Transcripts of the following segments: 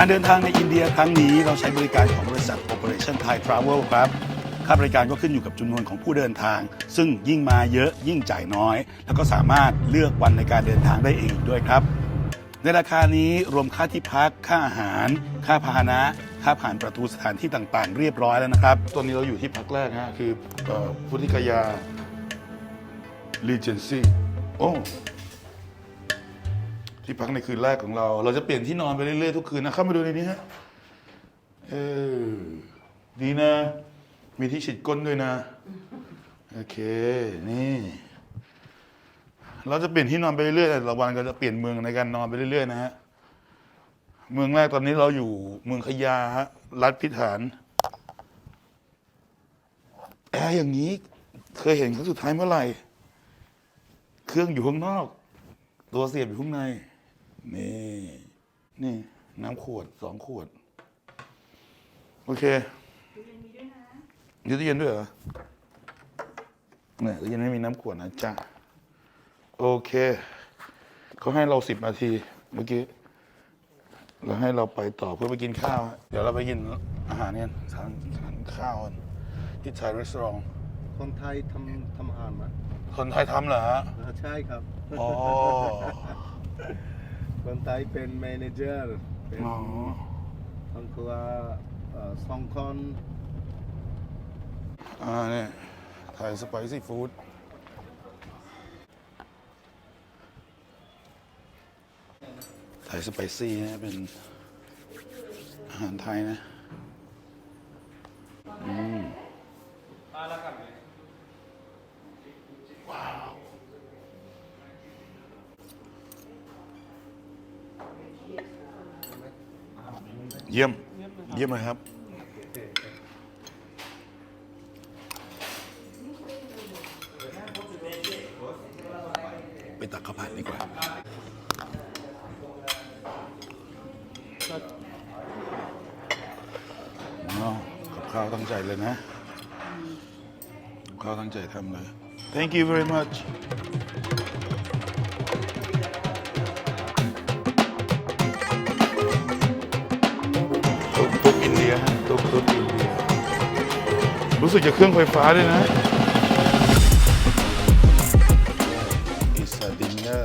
การเดินทางในอินเดียครั้งนี้เราใช้บริการของบริษัท Operation Thai Travel ครับค่าบริการก็ขึ้นอยู่กับจำนวนของผู้เดินทาง ซึ่งยิ่งมาเยอะยิ่งจ่ายน้อย แล้วก็สามารถเลือกวันในการเดินทางได้เองด้วยครับ ในราคานี้รวมค่าที่พัก ค่าอาหาร ค่าพาหนะ ค่าผ่านประตูสถานที่ต่างๆ เรียบร้อยแล้วนะครับ ตอนนี้เราอยู่ที่พักแรกฮะคือเอ่อพุทธิกยา Regency โอ้ ที่พักในคืนแรกของเรา เราจะเปลี่ยนที่นอนไปเรื่อยๆทุกคืนนะเข้ามาดูในนี้ฮะเออดีนะ มีที่ฉีดก้นด้วยนะโอเคนี่ เราจะเปลี่ยนที่นอนไปเรื่อยๆแต่ละวันก็จะเปลี่ยนเมืองในการนอนไปเรื่อยๆนะฮะเมืองแรกตอนนี้เราอยู่เมืองขยาฮะรัฐพิธานแอร์อย่างนี้ เคยเห็นครั้งสุดท้ายเมื่อไหร่ เครื่องอยู่ข้างนอก ตัวเสียบอยู่ข้างใน นี่ นี่ น้ำขวดสองขวด โอเคมีตู้เย็นด้วยเหรอเนี่ยตู้เย็นไม่มีน้ำขวดนะจ๊ะ โอเค เขาให้เราสิบนาที เมื่อกี้แล้วให้เราไปต่อเพื่อไปกินข้าวฮะเดี๋ยวเราไปกินอาหารเนี่ยทานทานข้าวกันที่ไทยรีสอร์ทคนไทยทำทำอาหารไหมคนไทยทำเหรอฮะอ่าใช่ครับ อ๋อ คนไทยเป็นแมเนเจอร์ เป็นอ๋อคนครัวเอ่อสองคนอ่าเนี่ยไทยสไปซี่ฟู้ดไทยสไปซี่นะเป็นอาหารไทยนะ อืมว้าว เยี่ยม เยี่ยมเลยครับ ไปตักข้าวผัดดีกว่าว้าวกับข้าวตั้งใจเลยนะ กับข้าวตั้งใจทำเลย thank you very much รู้สึกจะเครื่องไฟฟ้าด้วยนะ It's a dinner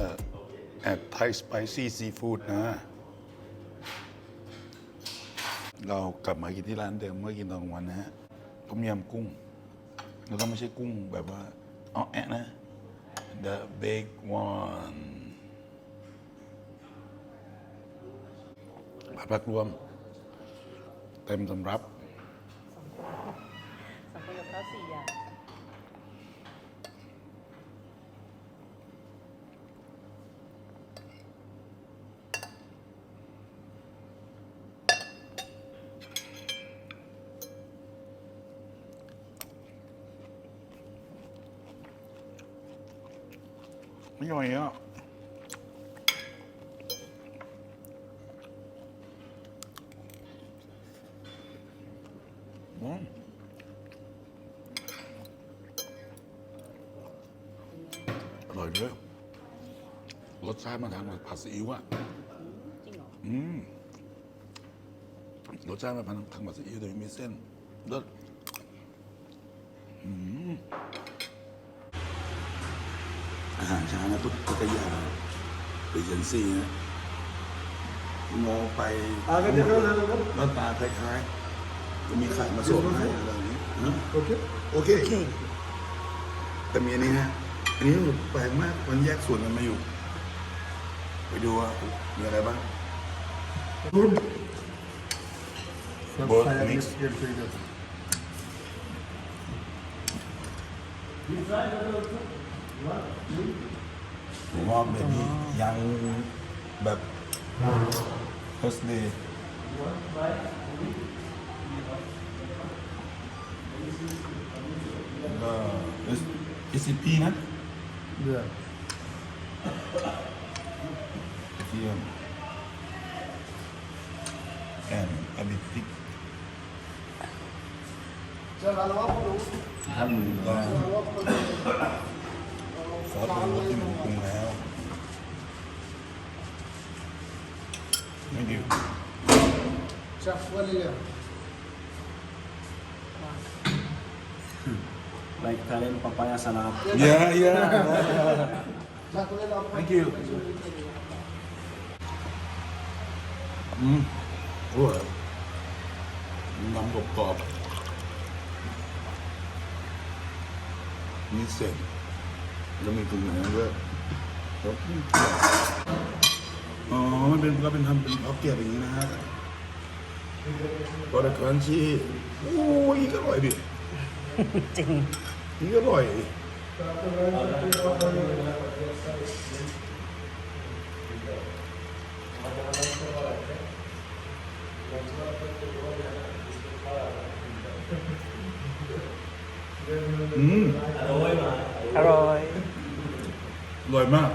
at Thai spicy seafood นะ เรากลับมากินที่ร้านเดิมเมื่อกินตอนกลางวันนะฮะต้มยำกุ้ง แล้วก็ไม่ใช่กุ้งแบบว่าอ๋อแอะนะ the big one ผัดผักรวม เต็มสำรับ สองคนกับข้าวสี่อย่าง ไม่ย่อยอะอืมอร่อยเลยรสชาติมันทางแบบผัดซี หรออืมรสชาติมันทางทางผัดซีอิ๊วแต่ไม่มีเส้นเลิศอืมอาหารเช้านะตุ๊กตุ๊กยาเอเจนซี่นะมองไปหน้าตาคล้ายๆจะมีไข่มาส่งให้อะไรอย่างนี้นะโอเคโอเคแต่มีอันนี้ฮะอันนี้แปลกมากมันแยกส่วนกันมาอยู่ ไปดูว่ามีอะไรบ้าง Both mix. ผมว่าแบบนี้ยังแบบ first day แล้วก็ SCP นะเดือดกระเทียม and a bit thick ท่านก็ ซอสปรุงรสที่หมูปรุงแล้ว ไม่ดิว Chef, what do you Like Italian papaya salad. yeah yeah Thank you. อืมอร่อยน้ำกรอบกรอบมีเส้น แล้วมีถุงแหนมด้วยครับอ๋อ มันเป็นก็เป็นทำเป็นพ็อกเก็ตอย่างนี้นะฮะบอร์ดครันชี่โอ้ยก็อร่อยดิจริงนี่ก็อร่อยดิอืมอร่อยอร่อย อร่อยมาก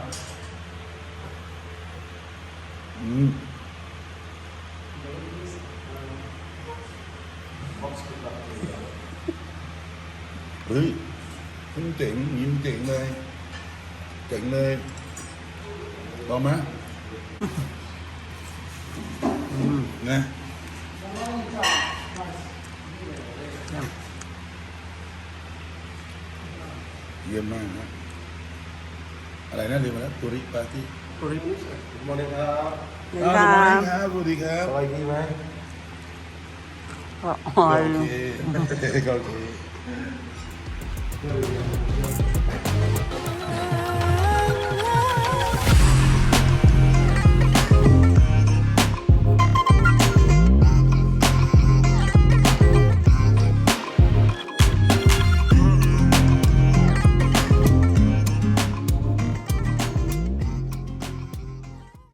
อืมเฮ้ยยิ้มเจ๋งยิ้มเจ๋งเลย เจ๋งเลยลองไหมอืมนะเยี่ยมมากนะ อะไรนะเรียนมาแล้วตุริปาร์ตี้มอนิครับอ่าสวัสดีครับสวัสดีครับสบายดีไหมอ๋อโอเคโอเค